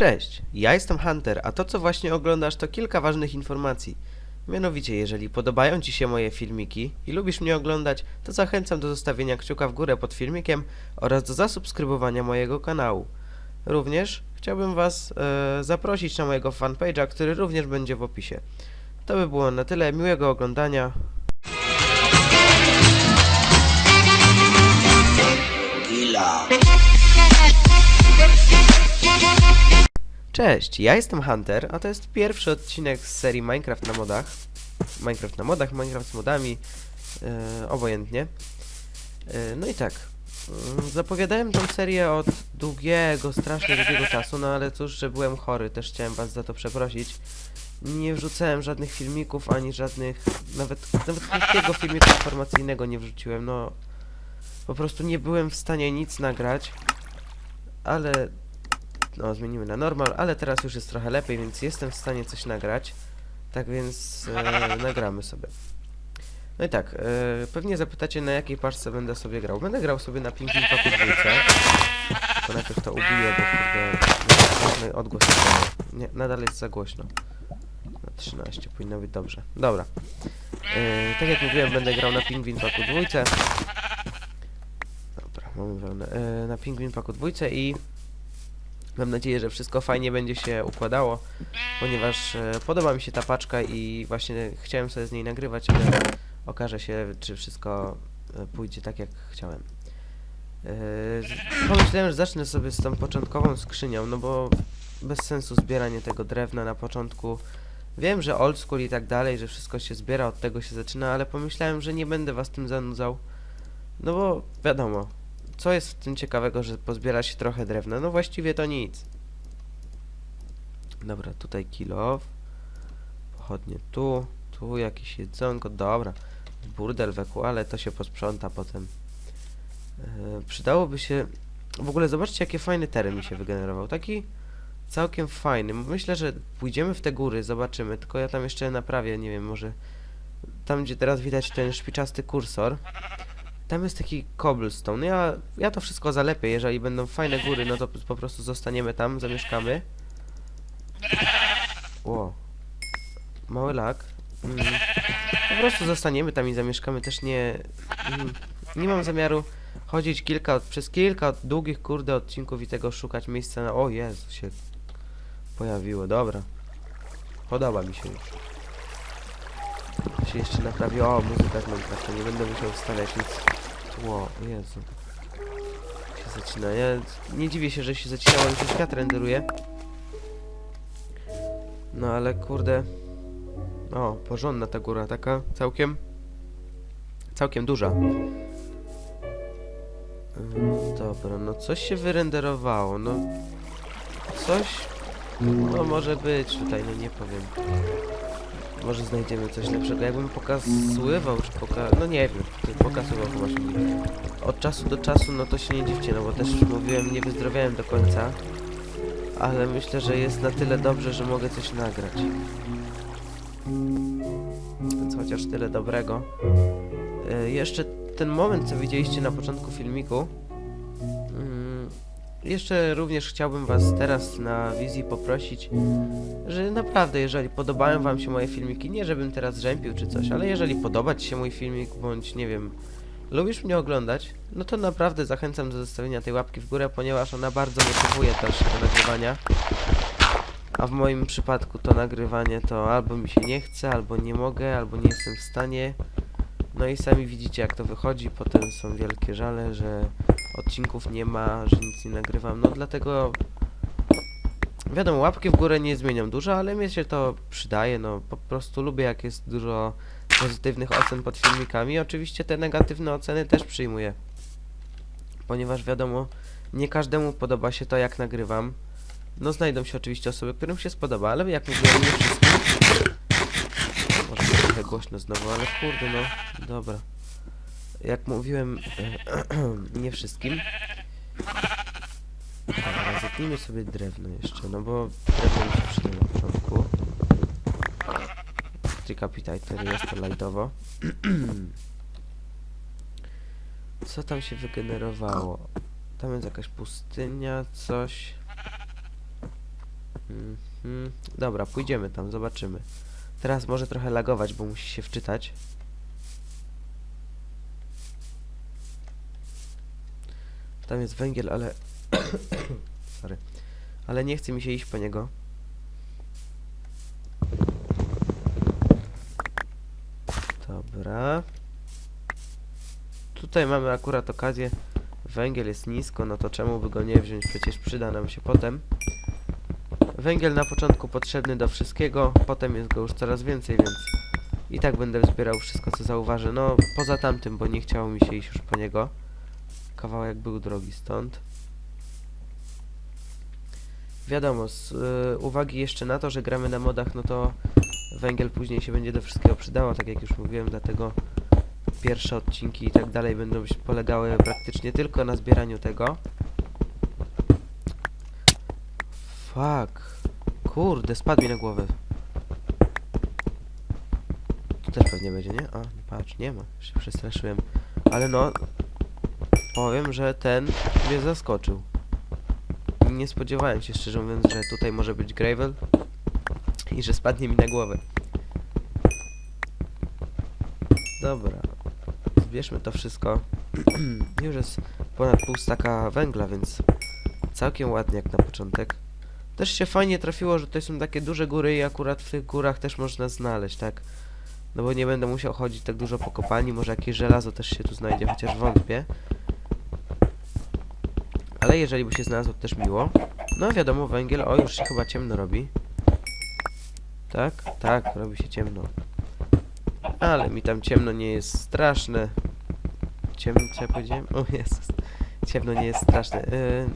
Cześć, ja jestem Hunter, a to co właśnie oglądasz to kilka ważnych informacji. Mianowicie, jeżeli podobają Ci się moje filmiki i lubisz mnie oglądać, to zachęcam do zostawienia kciuka w górę pod filmikiem oraz do zasubskrybowania mojego kanału. Również chciałbym Was e, zaprosić na mojego fanpage'a, który również będzie w opisie. To by było na tyle, miłego oglądania. Gila. Cześć, ja jestem Hunter, a to jest pierwszy odcinek z serii Minecraft na modach. Minecraft na modach, Minecraft z modami, e, obojętnie. E, no i tak, mm, zapowiadałem tą serię od długiego, strasznie długiego czasu, no ale cóż, że byłem chory, też chciałem was za to przeprosić. Nie wrzucałem żadnych filmików, ani żadnych, nawet, nawet krótkiego filmiku informacyjnego nie wrzuciłem, no... Po prostu nie byłem w stanie nic nagrać, ale no, zmienimy na normal, ale teraz już jest trochę lepiej, więc jestem w stanie coś nagrać. Tak więc e, nagramy sobie. No i tak, e, pewnie zapytacie na jakiej paczce będę sobie grał. Będę grał sobie na Pink Paku dwójce. To najpierw to ubiję, bo kurde, głośny odgłos jest za- Nie, nadal jest za głośno. Na 13 powinno być dobrze. Dobra. E, tak jak mówiłem, będę grał na Pingwin Paku dwójce. Dobra, mamy wełnę. E, na Pingwin Paku dwójce i Mam nadzieję, że wszystko fajnie będzie się układało, ponieważ e, podoba mi się ta paczka i właśnie chciałem sobie z niej nagrywać, ale okaże się, czy wszystko e, pójdzie tak, jak chciałem. E, pomyślałem, że zacznę sobie z tą początkową skrzynią, no bo bez sensu zbieranie tego drewna na początku. Wiem, że old school i tak dalej, że wszystko się zbiera, od tego się zaczyna, ale pomyślałem, że nie będę was tym zanudzał. No bo wiadomo, co jest w tym ciekawego, że pozbiera się trochę drewna? No właściwie to nic. Dobra, tutaj kilo. Pochodnie tu, tu jakieś jedzonko, dobra. Burdel wekół, ale to się posprząta potem. E, przydałoby się... W ogóle zobaczcie, jakie fajny teren mi się wygenerował. Taki całkiem fajny. Myślę, że pójdziemy w te góry, zobaczymy. Tylko ja tam jeszcze naprawię, nie wiem, może... Tam, gdzie teraz widać ten szpiczasty kursor, tam jest taki cobblestone. Ja, ja to wszystko zalepię. Jeżeli będą fajne góry, no to po prostu zostaniemy tam, zamieszkamy. Ło. Mały lak. Mm. Po prostu zostaniemy tam i zamieszkamy. Też nie... Mm, nie mam zamiaru chodzić kilka, przez kilka długich, kurde, odcinków i tego szukać miejsca na... O Jezu, się pojawiło. Dobra. Podoba mi się już. Się jeszcze naprawi. O, muzyka z Minecrafta. Nie będę musiał wstawiać nic. Ło, Jezu. Się zaczyna. Ja nie dziwię się, że się zacinało, że świat renderuje. No ale kurde. O, porządna ta góra, taka całkiem. Całkiem duża. Dobra, no coś się wyrenderowało, no. Coś. No może być tutaj, no nie powiem. Może znajdziemy coś lepszego. Jakbym pokazywał, czy poka... No nie wiem, pokazywał chyba. Od czasu do czasu, no to się nie dziwcie, no bo też mówiłem, nie wyzdrowiałem do końca. Ale myślę, że jest na tyle dobrze, że mogę coś nagrać. Więc chociaż tyle dobrego. E, jeszcze ten moment, co widzieliście na początku filmiku. Jeszcze również chciałbym Was teraz na wizji poprosić, że naprawdę, jeżeli podobają Wam się moje filmiki, nie żebym teraz rzępił czy coś, ale jeżeli podoba Ci się mój filmik, bądź nie wiem, lubisz mnie oglądać, no to naprawdę zachęcam do zostawienia tej łapki w górę, ponieważ ona bardzo motywuje też do nagrywania. A w moim przypadku to nagrywanie to albo mi się nie chce, albo nie mogę, albo nie jestem w stanie. No i sami widzicie jak to wychodzi, potem są wielkie żale, że odcinków nie ma, że nic nie nagrywam, no dlatego Wiadomo, łapki w górę nie zmienią dużo, ale mnie się to przydaje, no po prostu lubię jak jest dużo pozytywnych ocen pod filmikami. Oczywiście te negatywne oceny też przyjmuję. Ponieważ wiadomo, nie każdemu podoba się to jak nagrywam. No znajdą się oczywiście osoby, którym się spodoba, ale jak mówiłem, nie wszystkim. Może trochę głośno znowu, ale kurde no, dobra. Jak mówiłem, nie wszystkim. Dobra, zetnijmy sobie drewno jeszcze, no bo drewno mi się przyda na początku. Decapitator jest to lightowo. Co tam się wygenerowało? Tam jest jakaś pustynia, coś. Mhm. Dobra, pójdziemy tam, zobaczymy. Teraz może trochę lagować, bo musi się wczytać. Tam jest węgiel, ale... Sorry. Ale nie chce mi się iść po niego. Dobra. Tutaj mamy akurat okazję. Węgiel jest nisko, no to czemu by go nie wziąć? Przecież przyda nam się potem. Węgiel na początku potrzebny do wszystkiego, potem jest go już coraz więcej, więc i tak będę zbierał wszystko, co zauważę. No, poza tamtym, bo nie chciało mi się iść już po niego. Kawałek był drogi stąd. Wiadomo, z y, uwagi jeszcze na to, że gramy na modach, no to węgiel później się będzie do wszystkiego przydało, tak jak już mówiłem, dlatego pierwsze odcinki i tak dalej będą polegały praktycznie tylko na zbieraniu tego. Fuck. Kurde, spadł mi na głowę. Tu też pewnie będzie, nie? A, patrz, nie ma. Się przestraszyłem. Ale no, powiem, że ten mnie zaskoczył. Nie spodziewałem się, szczerze mówiąc, że tutaj może być gravel i że spadnie mi na głowę. Dobra. Zbierzmy to wszystko. Już jest ponad pół staka węgla, więc całkiem ładnie jak na początek. Też się fajnie trafiło, że tutaj są takie duże góry i akurat w tych górach też można znaleźć, tak? No bo nie będę musiał chodzić tak dużo po kopalni, może jakieś żelazo też się tu znajdzie, chociaż wątpię. Ale jeżeli by się znalazło, to też miło. No wiadomo, węgiel, o już się chyba ciemno robi. Tak? Tak, robi się ciemno. Ale mi tam ciemno nie jest straszne. Ciemno, co ja powiedziałem? O Jezus. Ciemno nie jest straszne. Yy,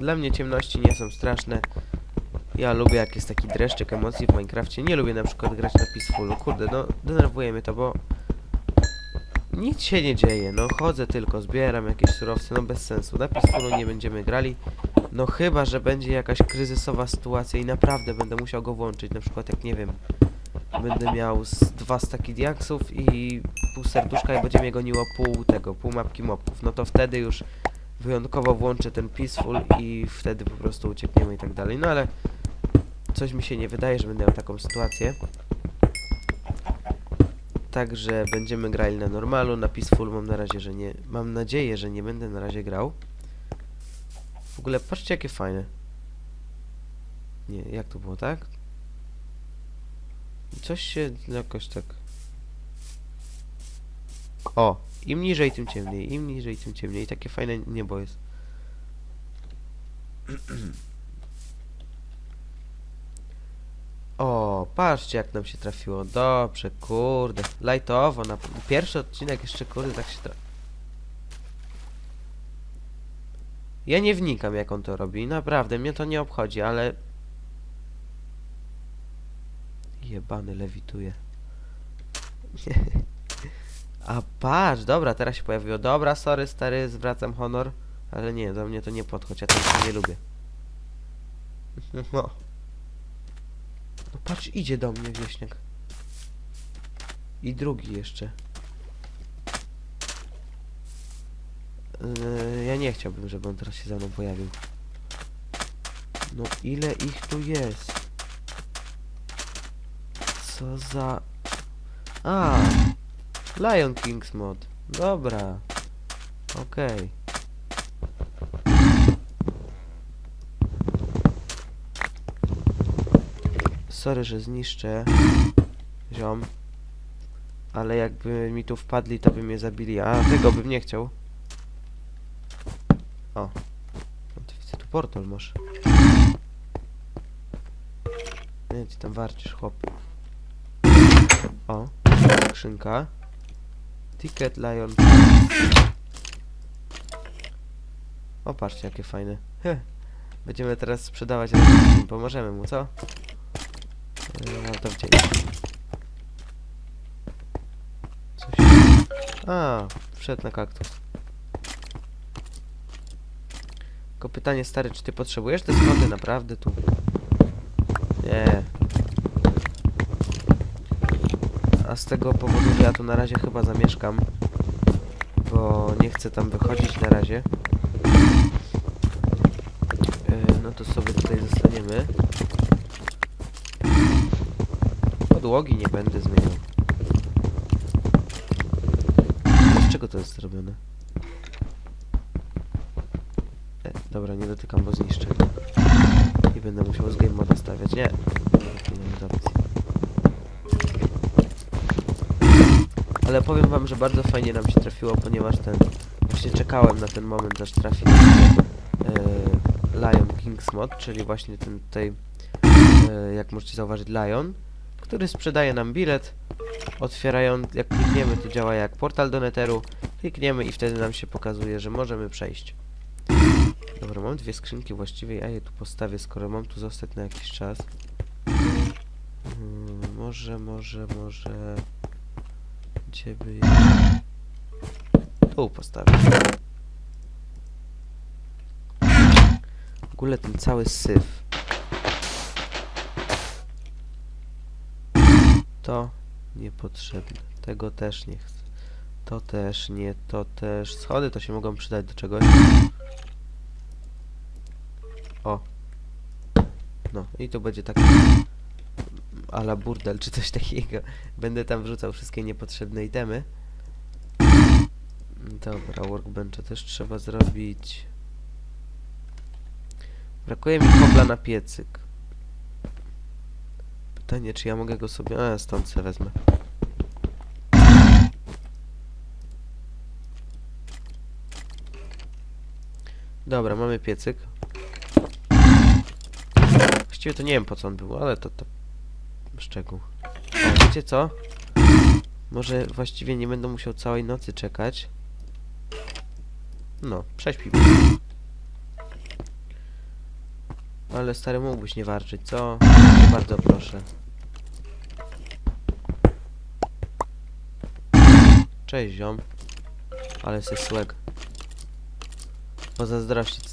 dla mnie ciemności nie są straszne. Ja lubię jak jest taki dreszczyk emocji w Minecrafcie. Nie lubię na przykład grać na Peacefulu. Kurde, no denerwuje mnie to, bo nic się nie dzieje. No chodzę tylko, zbieram jakieś surowce, no bez sensu. Na Peacefulu nie będziemy grali. No chyba, że będzie jakaś kryzysowa sytuacja i naprawdę będę musiał go włączyć. Na przykład jak nie wiem, będę miał z dwa staki diaksów i pół serduszka i będzie mnie goniło pół tego, pół mapki mobków. No to wtedy już wyjątkowo włączę ten peaceful i wtedy po prostu uciekniemy i tak dalej. No ale coś mi się nie wydaje, że będę miał taką sytuację. Także będziemy grali na normalu, na peaceful mam na razie, że nie... Mam nadzieję, że nie będę na razie grał. W ogóle patrzcie jakie fajne. Nie, jak to było, tak? Coś się jakoś tak... O! Im niżej, tym ciemniej. Im niżej, tym ciemniej. Takie fajne niebo jest. O, patrzcie jak nam się trafiło. Dobrze, kurde. Lightowo. Na pierwszy odcinek jeszcze, kurde, tak się tra... Ja nie wnikam jak on to robi. Naprawdę, mnie to nie obchodzi, ale... Jebany lewituje. A patrz, dobra, teraz się pojawiło. Dobra, sorry stary, zwracam honor. Ale nie, do mnie to nie podchodź, ja tego nie lubię. No. No patrz, idzie do mnie wieśniak. I drugi jeszcze. Yy, ja nie chciałbym, żeby on teraz się za mną pojawił. No ile ich tu jest? Co za... A, Lion Kings mod. Dobra. Okej. Sorry, że zniszczę. Ziom. Ale jakby mi tu wpadli, to by mnie zabili. A tego bym nie chciał. O. No to widzę, tu portal masz. Nie, ci tam warcisz, chłop. O. Skrzynka. Ticket Lion. O, patrzcie, jakie fajne. Heh. Będziemy teraz sprzedawać. Pomożemy mu, co? To gdzie? Coś. A, wszedł na kaktus. Tylko pytanie stary, czy ty potrzebujesz te schody naprawdę tu? Nie. A z tego powodu, ja tu na razie chyba zamieszkam, bo nie chcę tam wychodzić na razie. No No to sobie tutaj zostaniemy. Podłogi nie będę zmieniał. Z czego to jest zrobione? E, dobra, nie dotykam, bo zniszczę. I będę musiał z game moda stawiać. Nie. Ale powiem wam, że bardzo fajnie nam się trafiło, ponieważ ten... Właśnie czekałem na ten moment, aż trafi e, Lion Kings mod, czyli właśnie ten tutaj, e, jak możecie zauważyć, Lion, który sprzedaje nam bilet, otwierają, jak klikniemy, to działa jak portal do neteru, klikniemy i wtedy nam się pokazuje, że możemy przejść. Dobra, mam dwie skrzynki właściwie, ja je tu postawię, skoro mam tu zostać na jakiś czas. Hmm, może, może, może... Gdzie by... Tu postawię. W ogóle ten cały syf. To niepotrzebne. Tego też nie chcę. To też nie, to też. Schody to się mogą przydać do czegoś. O. No i to będzie taki ala burdel czy coś takiego. Będę tam wrzucał wszystkie niepotrzebne itemy. Dobra, workbencha też trzeba zrobić. Brakuje mi kobla na piecyk. Pytanie, czy ja mogę go sobie... A, stąd se wezmę. Dobra, mamy piecyk. Właściwie to nie wiem po co on był, ale to to szczegół. O, wiecie co? Może właściwie nie będę musiał całej nocy czekać. No, prześpimy. Ale stary mógłbyś nie warczyć, co? Bardzo proszę. Cześć ziom. Ale se słeg. Pozazdrościć.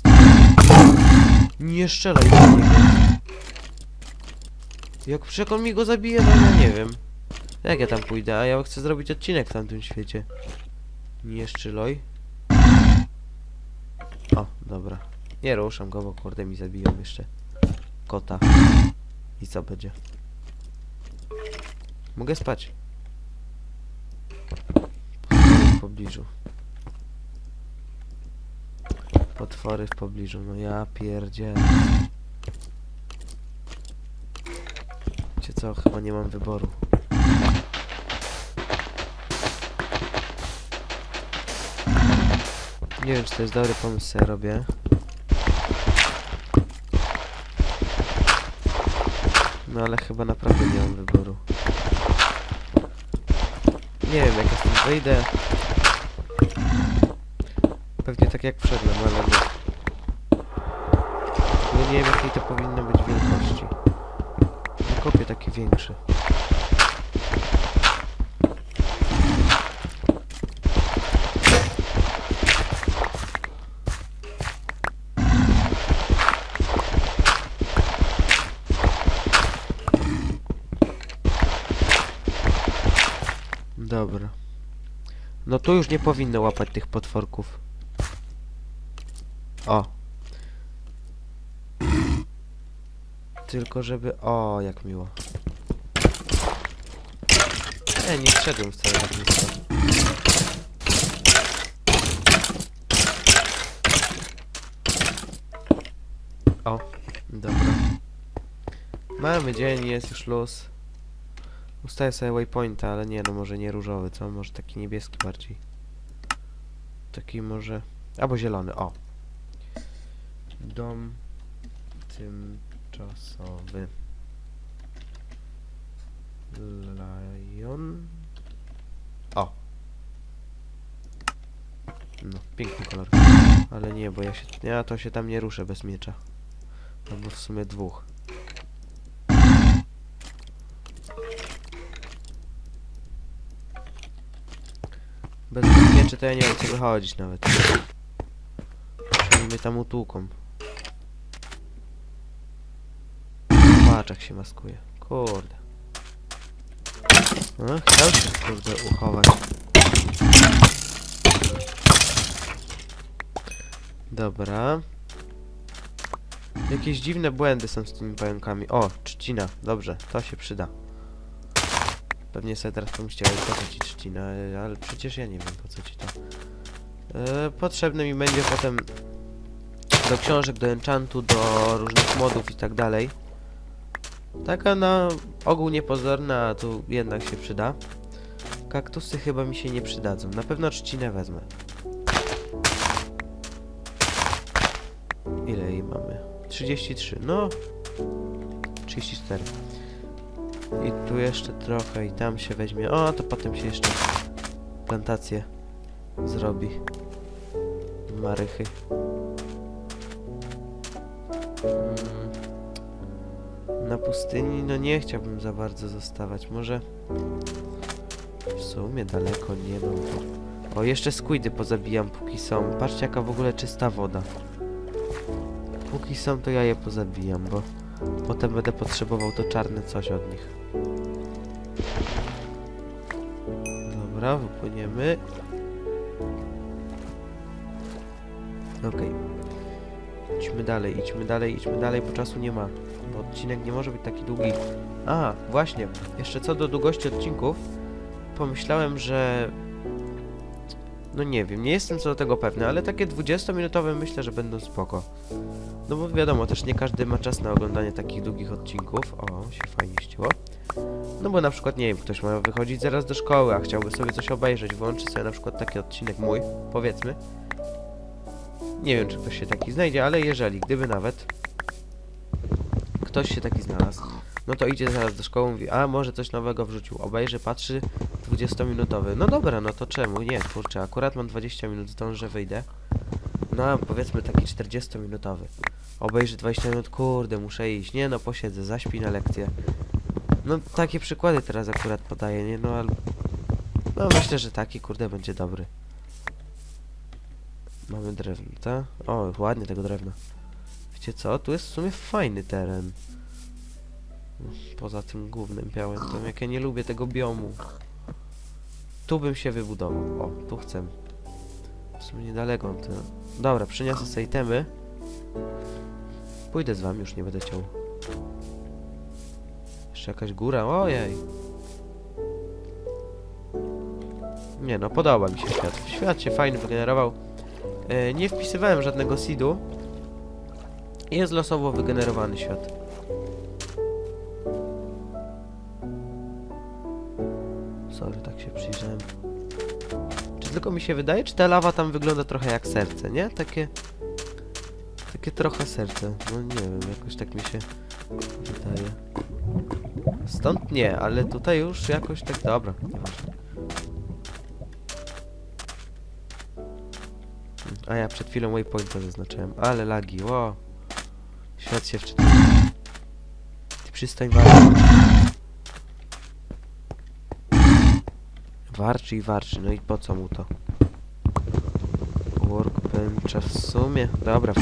Nie strzelaj. Jak przecież on mi go zabije, to ja nie wiem. Jak ja tam pójdę, a ja chcę zrobić odcinek w tamtym świecie. Nie szczyloj. O, dobra. Nie ruszam go, bo kurde mi zabiją jeszcze kota. I co będzie? Mogę spać. Potwory w pobliżu. Potwory w pobliżu, no ja pierdzielę. Wiecie co, chyba nie mam wyboru. Nie wiem, czy to jest dobry pomysł, co ja robię. No ale chyba naprawdę nie mam wyboru. Nie wiem, jak ja stąd wyjdę. Tak jak wszedłem, ale nie. No nie wiem, jakiej to powinno być wielkości. Kopię takie większe. Dobra. No tu już nie powinno łapać tych potworków. O. Tylko żeby... O, jak miło. Nie, nie wszedłem wcale tak nisko. O, dobra. Mamy dzień, jest już luz. Ustaję sobie waypointa, ale nie, no może nie różowy, co? Może taki niebieski bardziej. Taki może... Albo zielony, o. Dom tymczasowy. Lion. O. No, piękny kolor. Ale nie, bo ja się... Ja to się tam nie ruszę bez miecza. Albo w sumie dwóch. Bez mieczy to ja nie wiem co wychodzić nawet. Oni tam utłuką. Patrz się maskuje. Kurde. No, chciał się kurde uchować. Jakieś dziwne błędy są z tymi pająkami. O, trzcina. Dobrze, to się przyda. Pewnie sobie teraz pomyślcie, ale po co ci trzcina? Ale przecież ja nie wiem, po co ci to. E, potrzebne mi będzie potem do książek, do enchantu, do różnych modów i tak dalej. Taka na ogół niepozorna, a tu jednak się przyda. Kaktusy chyba mi się nie przydadzą. Na pewno trzcinę wezmę. Ile jej mamy? 33. No. 34. I tu jeszcze trochę i tam się weźmie. O, to potem się jeszcze plantację zrobi. Marychy. Mm. Na pustyni, no nie chciałbym za bardzo zostawać. Może w sumie daleko nie mam. O, jeszcze squidy pozabijam póki są. Patrzcie jaka w ogóle czysta woda. Póki są, to ja je pozabijam, bo potem będę potrzebował to czarne coś od nich. Dobra, wypłyniemy. Okej. Idźmy dalej, idźmy dalej, idźmy dalej, bo czasu nie ma. Bo odcinek nie może być taki długi. A, właśnie. Jeszcze co do długości odcinków, pomyślałem, że... No nie wiem, nie jestem co do tego pewny, ale takie 20-minutowe myślę, że będą spoko. No bo wiadomo, też nie każdy ma czas na oglądanie takich długich odcinków. O, się fajnie ściło. No bo na przykład, nie wiem, ktoś ma wychodzić zaraz do szkoły, a chciałby sobie coś obejrzeć, włączy sobie na przykład taki odcinek mój, powiedzmy. Nie wiem, czy ktoś się taki znajdzie, ale jeżeli, gdyby nawet ktoś się taki znalazł, no to idzie zaraz do szkoły, mówi, a może coś nowego wrzucił, obejrzy, patrzy, 20-minutowy. No dobra, no to czemu? Nie, kurczę, akurat mam 20 minut, zdążę, wyjdę. No, powiedzmy taki 40-minutowy. Obejrzy 20 minut, kurde, muszę iść. Nie no, posiedzę, zaśpi na lekcję. No, takie przykłady teraz akurat podaję, nie? No, ale... No, myślę, że taki, kurde, będzie dobry. Mamy drewno, tak? O, ładnie tego drewna. Wiecie co? Tu jest w sumie fajny teren. Poza tym głównym białym, to jak ja nie lubię tego biomu. Tu bym się wybudował. O, tu chcę. W sumie niedaleko. To... Dobra, przyniosę sobie temy. Pójdę z wami, już nie będę ciął. Jeszcze jakaś góra, ojej. Nie no, podoba mi się świat. Świat się fajny wygenerował. E, nie wpisywałem żadnego seedu. Jest losowo wygenerowany świat. Sorry, tak się przyjrzałem. Czy tylko mi się wydaje, czy ta lawa tam wygląda trochę jak serce, nie? Takie... Takie trochę serce. No nie wiem, jakoś tak mi się wydaje. Stąd nie, ale tutaj już jakoś tak... Dobra, nieważne. A ja przed chwilą waypointa zaznaczyłem, ale lagi, ło. Świat się wczytał. Ty przystań warczy. Warczy i warczy, no i po co mu to? Workbencha w sumie. Dobra.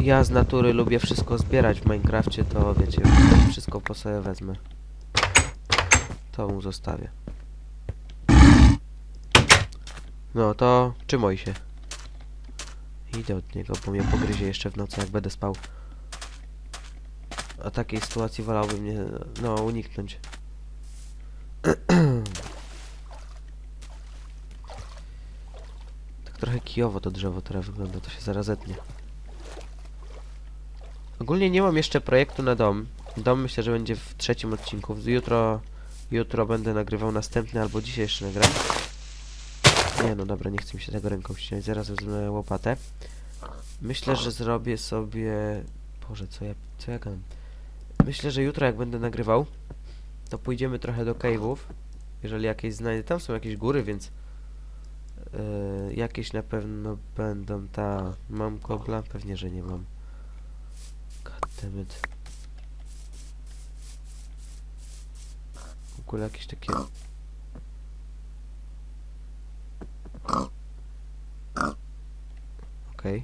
Ja z natury lubię wszystko zbierać w Minecrafcie, to wiecie, wszystko po sobie wezmę. To mu zostawię. No to trzymaj się. Idę od niego, bo mnie pogryzie jeszcze w nocy, jak będę spał. A takiej sytuacji wolałbym nie, no, uniknąć. tak trochę kijowo to drzewo teraz wygląda, to się zaraz zetnie. Ogólnie nie mam jeszcze projektu na dom. Dom myślę, że będzie w trzecim odcinku. Jutro, jutro będę nagrywał następny, albo dzisiaj jeszcze nagram. Nie no dobra, nie chcę mi się tego ręką ścinać, zaraz wezmę łopatę. Myślę, że zrobię sobie... Boże, co ja, co ja gadam? Myślę, że jutro jak będę nagrywał, to pójdziemy trochę do cave'ów. Jeżeli jakieś znajdę, tam są jakieś góry, więc... Yy, jakieś na pewno będą, ta... Mam kobla? Pewnie, że nie mam. Goddammit. W ogóle jakieś takie... Okej. Okay.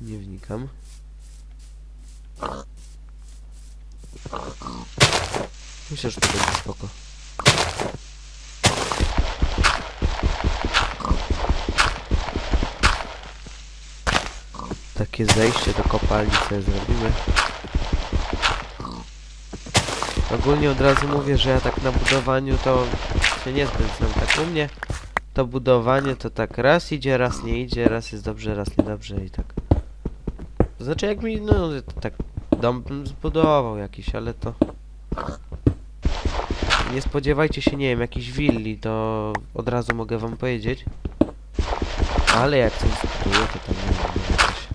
Nie wnikam. Myślę, że to będzie spoko. Takie zejście do kopalni sobie zrobimy. Ogólnie od razu mówię, że ja tak na budowaniu to się nie spędzam tak u mnie to budowanie to tak raz idzie, raz nie idzie, raz jest dobrze, raz niedobrze i tak. To znaczy jak mi, no tak dom bym zbudował jakiś, ale to... Nie spodziewajcie się, nie wiem, jakiejś willi, to od razu mogę wam powiedzieć. Ale jak coś zbuduję, to tam nie wiem, coś...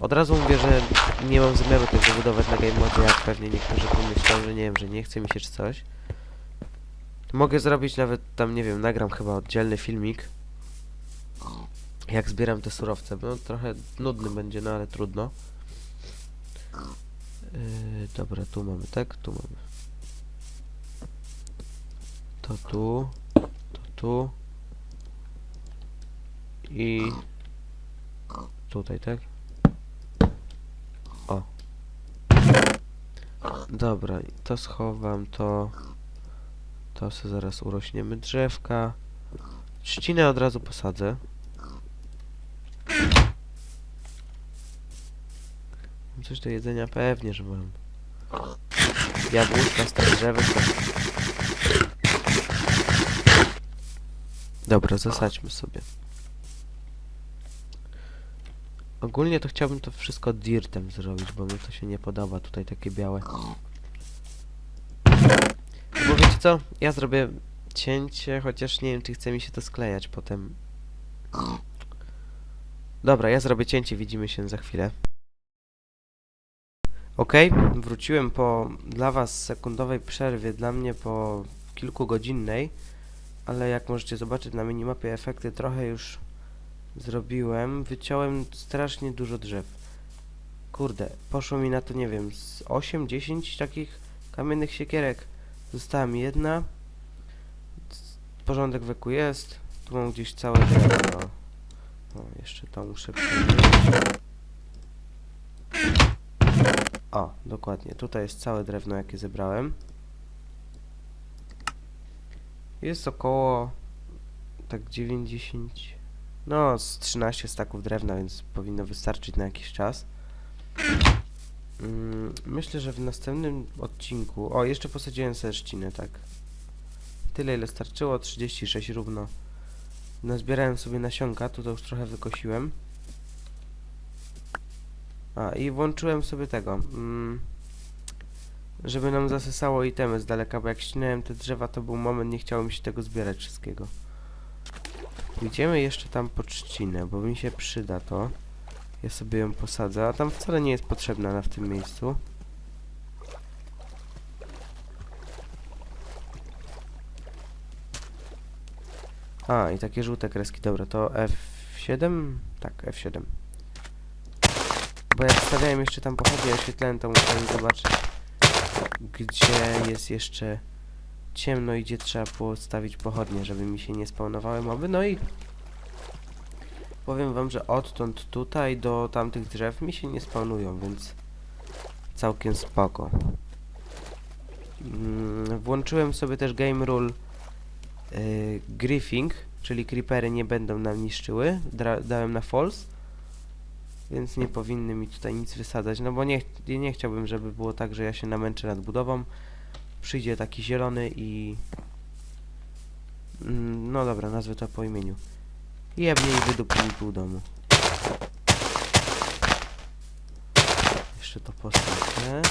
Od razu mówię, że nie mam zamiaru tego budować na game modzie, jak pewnie niektórzy pomyślą, że nie wiem, że nie chce mi się czy coś. Mogę zrobić nawet tam, nie wiem, nagram chyba oddzielny filmik. Jak zbieram te surowce, no trochę nudny będzie, no ale trudno. Yy, dobra, tu mamy, tak? Tu mamy. To tu, to tu i tutaj, tak? O. Dobra, to schowam, to to sobie zaraz urośniemy drzewka. Trzcinę od razu posadzę. Mam Coś do jedzenia pewnie, że mam. Jabłuszka z tych drzewek. Dobra, zasadźmy sobie. Ogólnie to chciałbym to wszystko dirtem zrobić, bo mi to się nie podoba tutaj takie białe. Co? Ja zrobię cięcie, chociaż nie wiem czy chce mi się to sklejać potem. Dobra, ja zrobię cięcie, widzimy się za chwilę. Okej, wróciłem po dla was sekundowej przerwie, dla mnie po kilkugodzinnej, ale jak możecie zobaczyć na minimapie efekty trochę już zrobiłem. Wyciąłem strasznie dużo drzew. Kurde, poszło mi na to, nie wiem, z 8-10 takich kamiennych siekierek. Została mi jedna. Porządek weku jest. Tu mam gdzieś całe drewno. Jeszcze to muszę przenieść. O, dokładnie. Tutaj jest całe drewno, jakie zebrałem. Jest około tak 90 no z 13 staków drewna, więc powinno wystarczyć na jakiś czas. Mm, myślę, że w następnym odcinku... O, jeszcze posadziłem sobie trzcinę, tak. Tyle ile starczyło, 36 równo. Nazbierałem sobie nasionka, tu to już trochę wykosiłem. A, i włączyłem sobie tego. Mm, żeby nam zasysało itemy z daleka, bo jak ścinałem te drzewa, to był moment, nie chciało mi się tego zbierać wszystkiego. Idziemy jeszcze tam po trzcinę, bo mi się przyda to. Ja sobie ją posadzę, a tam wcale nie jest potrzebna na w tym miejscu. A, i takie żółte kreski, dobra, to F7? Tak, F7. Bo jak stawiałem jeszcze tam pochodnie, oświetlałem, to musiałem zobaczyć, gdzie jest jeszcze ciemno i gdzie trzeba postawić pochodnie, żeby mi się nie spawnowały moby. No i powiem wam, że odtąd tutaj do tamtych drzew mi się nie spawnują, więc całkiem spoko. Mm, Włączyłem sobie też game rule yy, griefing, czyli creepery nie będą nam niszczyły. Dra dałem na false. Więc nie powinny mi tutaj nic wysadzać, no bo nie, nie chciałbym, żeby było tak, że ja się namęczę nad budową przyjdzie taki zielony i... Mm, No dobra, nazwę to po imieniu. Jebnie i wydupi mi pół domu. Jeszcze to postawię.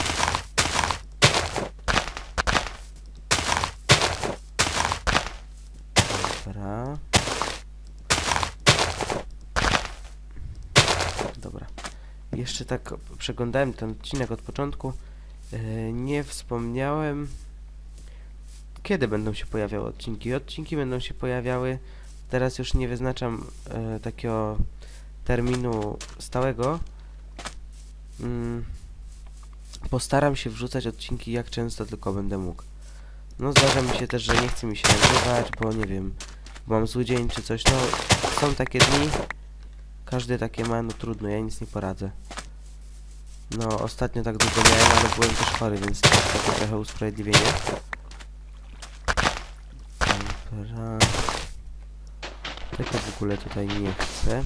Dobra. Dobra. Jeszcze tak przeglądałem ten odcinek od początku. E, nie wspomniałem, kiedy będą się pojawiały odcinki. Odcinki będą się pojawiały, teraz już nie wyznaczam e, takiego terminu stałego. Mm, postaram się wrzucać odcinki jak często tylko będę mógł. No zdarza mi się też, że nie chce mi się nagrywać, bo nie wiem, mam zły dzień czy coś. No są takie dni, każdy takie ma, no trudno, ja nic nie poradzę. No, ostatnio tak długo miałem, ale byłem też chory, więc to jest takie trochę usprawiedliwienie. Dobra. Ogóle tutaj nie chcę.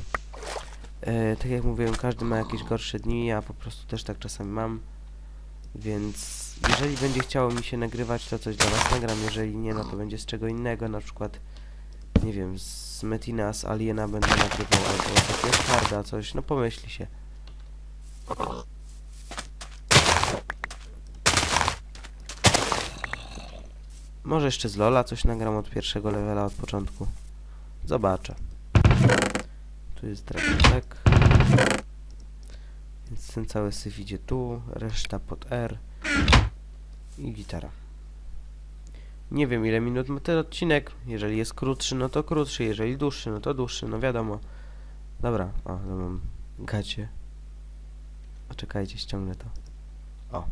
E, tak jak mówiłem, każdy ma jakieś gorsze dni, ja po prostu też tak czasami mam. Więc jeżeli będzie chciało mi się nagrywać, to coś dla was nagram, jeżeli nie, no to będzie z czego innego, na przykład nie wiem, z Metina, z Aliena będę nagrywał, albo jakiegoś harda, coś, no pomyśli się. Może jeszcze z Lola coś nagram od pierwszego levela, od początku. Zobaczę. Tu jest dragoczek. Więc ten cały syf idzie tu, reszta pod R i gitara. Nie wiem ile minut ma ten odcinek. Jeżeli jest krótszy, no to krótszy. Jeżeli dłuższy, no to dłuższy. No wiadomo. Dobra, o, no mam gacie. A czekajcie, ściągnę to. O.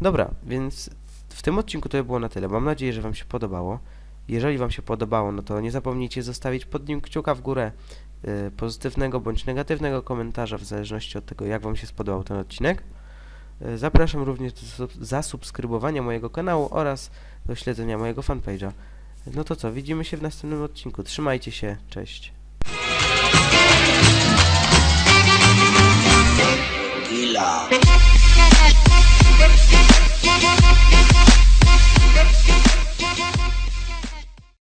Dobra, więc w tym odcinku to było na tyle. Mam nadzieję, że Wam się podobało. Jeżeli Wam się podobało, no to nie zapomnijcie zostawić pod nim kciuka w górę y, pozytywnego bądź negatywnego komentarza, w zależności od tego, jak Wam się spodobał ten odcinek. Y, Zapraszam również do sub- zasubskrybowania mojego kanału oraz do śledzenia mojego fanpage'a. No to co, widzimy się w następnym odcinku. Trzymajcie się, cześć.